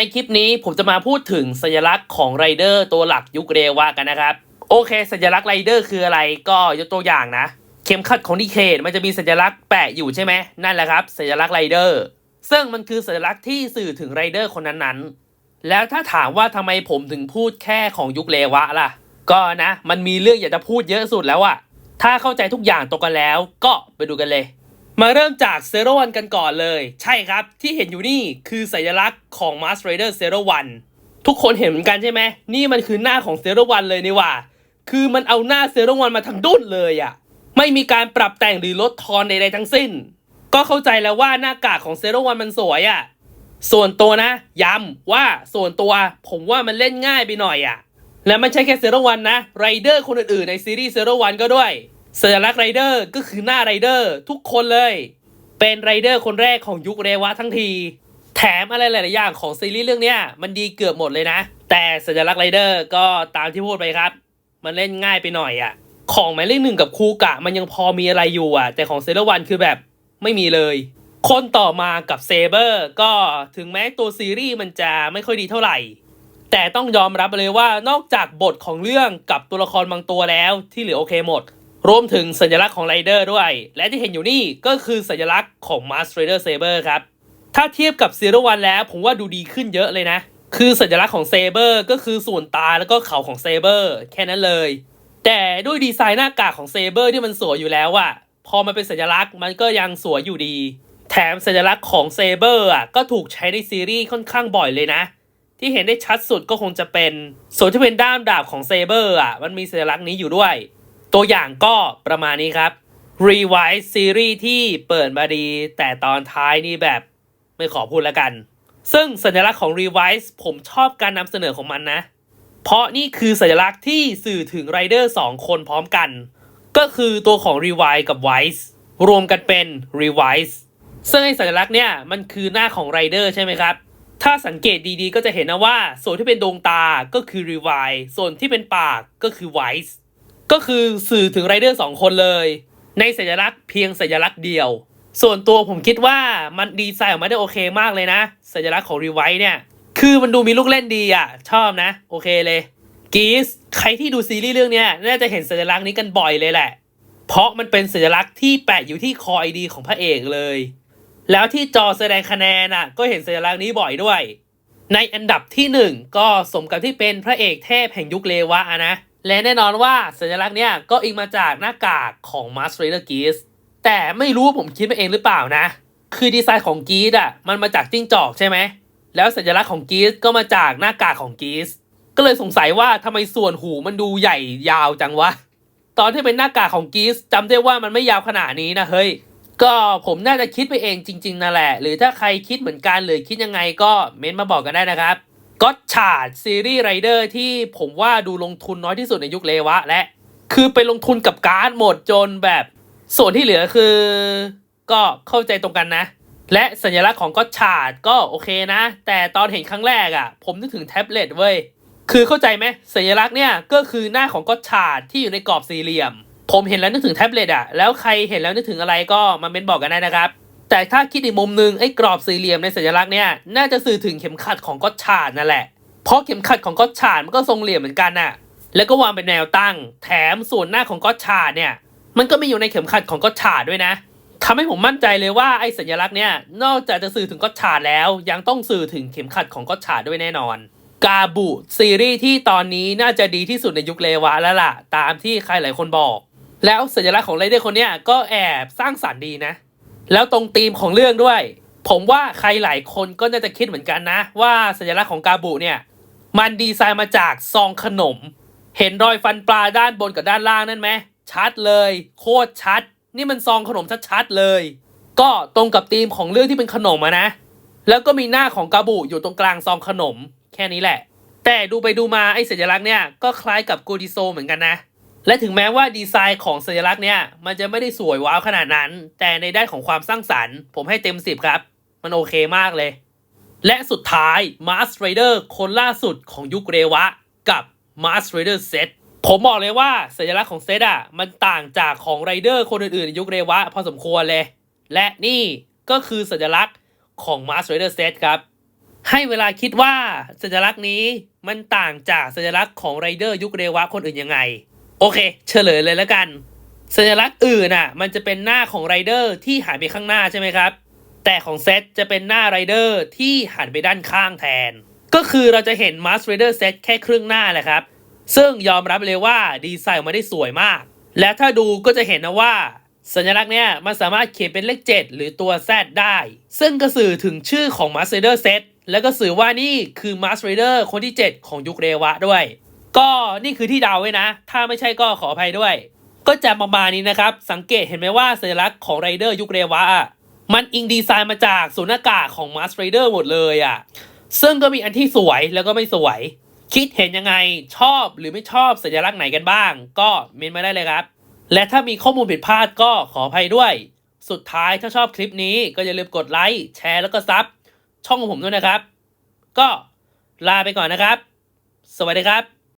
ในคลิปนี้ผมจะมาพูดถึงสัญลักษณ์ของไรเดอร์ตัวหลักยุคเรวะกันนะครับ โอเค สัญลักษณ์ไรเดอร์คืออะไรก็ยกตัวอย่างนะ เข็มขัดของดีเคทมันจะมีสัญลักษณ์แปะอยู่ใช่ไหมนั่นแหละครับ สัญลักษณ์ไรเดอร์ซึ่งมันคือสัญลักษณ์ที่สื่อถึงไรเดอร์คนนั้นๆ แล้วถ้าถามว่าทำไมผมถึงพูดแค่ของยุคเรวะล่ะ ก็นะ มันมีเรื่องอยากจะพูดเยอะสุดแล้วอะถ้าเข้าใจทุกอย่างตรงกันแล้ว ก็ไปดูกันเลย มาเริ่มจากเซโรวันกันก่อนเลย ใช่ครับ ที่เห็นอยู่นี่คือสัญลักษณ์ของ Mars Rider Zero One ทุกคนเห็นเหมือนกันใช่ไหม นี่มันคือหน้าของ Zero One เลยนี่ว่า คือมันเอาหน้า Zero One มาทั้งดุ้นเลยอะไม่มีการปรับแต่งหรือลดทอนใดๆทั้งสิ้น ก็เข้าใจแล้วว่าหน้ากากของ Zero One มันสวยอะส่วนตัวนะ ย้ำว่าส่วนตัวผมว่ามันเล่นง่ายไปหน่อยอะและไม่ใช่แค่ Zero One นะไรเดอร์คนอื่นๆในซีรีส์ Zero One ก็ด้วย สัญลักษณ์ไรเดอร์ก็คือหน้าไรเดอร์ทุกคนเลย เป็นไรเดอร์คนแรกของยุคเรวะทั้งที แถมอะไรหลาย ๆ อย่างของซีรีส์เรื่องเนี้ยมันดีเกือบหมดเลยนะ แต่สัญลักษณ์ไรเดอร์ก็ตามที่พูดไปครับ มันเล่นง่ายไปหน่อยอะของหมายเลขหนึ่งกับคูกะมันยังพอมีอะไรอยู่อะแต่ของเซเลวันคือแบบไม่มีเลย คนต่อมากับเซเบอร์ก็ถึงแม้ตัวซีรีส์มันจะไม่ค่อยดีเท่าไหร่แต่ต้องยอมรับเลยว่านอกจากบทของเรื่องกับตัวละครบางตัวแล้วที่เหลือโอเคหมด รวมถึงสัญลักษณ์ของไรเดอร์ด้วย และที่เห็นอยู่นี่ก็คือสัญลักษณ์ของ Mars Rider Saber ครับ ถ้าเทียบกับ Zero One แล้วผมว่าดูดีขึ้นเยอะเลยนะ คือสัญลักษณ์ของ Saber ก็คือส่วนตาแล้วก็เขาของ Saber แค่นั้นเลย แต่ด้วยดีไซน์หน้ากากของ Saber ที่มันสวยอยู่แล้วอะพอมันเป็นสัญลักษณ์มันก็ยังสวยอยู่ดี แถมสัญลักษณ์ของ Saber อะก็ถูกใช้ในซีรีส์ค่อนข้างบ่อยเลยนะ ที่เห็นได้ชัดสุดก็คงจะเป็นส่วนที่เป็นด้ามดาบของเซเบอร์อะมันมีสัญลักษณ์นี้อยู่ด้วย ตัวอย่างก็ประมาณนี้ครับ Rewise ซีรีส์ที่เปิดมาดี แต่ตอนท้ายนี่แบบไม่ขอพูดแล้วกัน ซึ่งสัญลักษณ์ของ Rewise ผมชอบการนำเสนอของมันนะ เพราะนี่คือสัญลักษณ์ที่สื่อถึงไรเดอร์สองคนพร้อมกัน ก็คือตัวของ Rewise กับ Wise รวมกันเป็น Rewise ซึ่งไอ้สัญลักษณ์เนี่ยมันคือหน้าของไรเดอร์ใช่ไหมครับ ถ้าสังเกตดีๆก็จะเห็นนะว่า ส่วนที่เป็นดวงตาก็คือ Revive ส่วนที่เป็นปากก็คือ Wise ก็คือสื่อถึงไรเดอร์สองคนเลย ในสัญลักษณ์เพียงสัญลักษณ์เดียว ส่วนตัวผมคิดว่ามันดีไซน์ออกมาได้โอเคมากเลยนะ สัญลักษณ์ของ Revive เนี่ย คือมันดูมีลูกเล่นดีอะ ชอบนะ โอเคเลยกีสใครที่ดูซีรีส์เรื่องเนี้ยน่าจะเห็นสัญลักษณ์นี้กันบ่อยเลยแหละ เพราะมันเป็นสัญลักษณ์ที่แปะอยู่ที่คอไอดีของพระเอกเลย แล้วที่จอแสดงคะแนนอะ ก็เห็นสัญลักษณ์นี้บ่อยด้วย ในอันดับที่หนึ่งก็สมกับที่เป็นพระเอกเทพแห่งยุคเลวะนะ และแน่นอนว่าสัญลักษณ์เนี้ยก็อิงมาจากหน้ากากของ Mars Rider Geese แต่ไม่รู้ผมคิดไปเองหรือเปล่านะ คือดีไซน์ของกีสอะมันมาจากจิ้งจอกใช่ไหม แล้วสัญลักษณ์ของกีสก็มาจากหน้ากากของกีสก็เลยสงสัยว่าทำไมส่วนหูมันดูใหญ่ยาวจังวะ ตอนที่เป็นหน้ากากของกีสจำได้ว่ามันไม่ยาวขนาดนี้นะเฮ้ยก็ผมน่าจะคิดไปเองจริง ๆนั่นแหละ หรือถ้าใครคิดเหมือนกันหรือคิดยังไงก็เม้นต์มาบอกกันได้นะครับ ก็ชาดซีรีส์ไรเดอร์ที่ผมว่าดูลงทุนน้อยที่สุดในยุคเลวะ และคือไปลงทุนกับการ์ดหมดจนแบบ ส่วนที่เหลือคือ ก็เข้าใจตรงกันนะ และสัญลักษณ์ของก็ชาดก็โอเคนะ แต่ตอนเห็นครั้งแรกอะ่ะ ผมนึกถึงแท็บเล็ตเว้ย คือเข้าใจไหมสัญลักษณ์เนี่ยก็คือหน้าของก็ชาดที่อยู่ในกรอบสี่เหลี่ยม ผมเห็นแล้วนึกถึงแท็บเล็ตอะแล้วใครเห็นแล้วนึกถึงอะไรก็มาเม้นบอกกันได้นะครับ แต่ถ้าคิดอีกมุมหนึ่งไอ้กรอบสี่เหลี่ยมในสัญลักษณ์เนี่ยน่าจะสื่อถึงเข็มขัดของก็ชาดนั่นแหละ เพราะเข็มขัดของก็ชาดมันก็ทรงเหลี่ยมเหมือนกันน่ะ แล้วก็วางเป็นแนวตั้ง แถมส่วนหน้าของก็ชาดเนี่ย มันก็ม่อยู่ในเข็มขัดของก็ชาดด้วยนะทำให้ผมมั่นใจเลยว่าไอ้สัญลักษณ์เนี่ยนอกจากจะสื่อถึงก็ชาดแล้ว ยังต้องสื่อถึงเข็มขัดของก็ชาดด้วยแน่นอน กาบุซีรีส์ที่ตอนนี้น่าจะดีที่สุดในยุคเลวะแล้วล่ะ ตามที่ใครหลายคนบอก แล้วสัญลักษณ์ของไรเดอร์คนเนี้ยก็แอบสร้างสรรค์ดีนะ แล้วตรงธีมของเรื่องด้วย ผมว่าใครหลายคนก็น่าจะคิดเหมือนกันนะ ว่าสัญลักษณ์ของกาบุเนี่ย มันดีไซน์มาจากซองขนม เห็นรอยฟันปลาด้านบนกับด้านล่างนั่นไหมชัดเลย โคตรชัด นี่มันซองขนมชัดๆเลย ก็ตรงกับธีมของเรื่องที่เป็นขนมอะนะ แล้วก็มีหน้าของกาบุอยู่ตรงกลางซองขนม แค่นี้แหละ แต่ดูไปดูมาไอ้สัญลักษณ์เนี่ยก็คล้ายกับโกดิโซเหมือนกันนะ และถึงแม้ว่าดีไซน์ของสัญลักษณ์เนี่ย มันจะไม่ได้สวยว้าวขนาดนั้น แต่ในด้านของความสร้างสรรค์ ผมให้เต็มสิบครับ มันโอเคมากเลย และสุดท้าย Mars Rider คนล่าสุดของยุคเรวะ กับ Mars Rider Set ผมบอกเลยว่าสัญลักษณ์ของเซตอะมันต่างจากของไรเดอร์คนอื่นๆในยุคเรวะพอสมควรเลย และนี่ก็คือสัญลักษณ์ของ Mars Rider Set ครับ ให้เวลาคิดว่าสัญลักษณ์นี้มันต่างจากสัญลักษณ์ของไรเดอร์ยุคเรวะคนอื่นยังไง โอเค เฉลยเลยแล้วกัน สัญลักษณ์อื่นอะ มันจะเป็นหน้าของไรเดอร์ที่หันไปข้างหน้าใช่ไหมครับ แต่ของเซตจะเป็นหน้าไรเดอร์ที่หันไปด้านข้างแทน ก็คือเราจะเห็นมาสไรเดอร์เซตแค่ครึ่งหน้าแหละครับ ซึ่งยอมรับเลยว่าดีไซน์ออกมาได้สวยมาก และถ้าดูก็จะเห็นนะว่าสัญลักษณ์เนี่ยมันสามารถเขียนเป็นเลข 7 หรือตัว Z ได้ ซึ่งก็สื่อถึงชื่อของ Master Raider Set แล้วก็สื่อว่านี่คือ Master Raider คนที่ 7 ของยุคเรวะด้วย ก็นี่คือที่เดาไว้นะ ถ้าไม่ใช่ก็ขออภัยด้วย ก็จะประมาณนี้นะครับ สังเกตเห็นไหมว่าสัญลักษณ์ของไรเดอร์ยุคเรวะมันอิงดีไซน์มาจากศูนากาของ Master Raider หมดเลยอะ ซึ่งก็มีอันที่สวยแล้วก็ไม่สวย คิดเห็นยังไงชอบหรือไม่ชอบสัญลักษณ์ไหนกันบ้าง ก็เมนมาได้เลยครับ และถ้ามีข้อมูลผิดพลาดก็ขออภัยด้วย สุดท้ายถ้าชอบคลิปนี้ก็อย่าลืมกดไลค์แชร์แล้วก็ซับช่องของผมด้วยนะครับ ก็ลาไปก่อนนะครับ สวัสดีครับ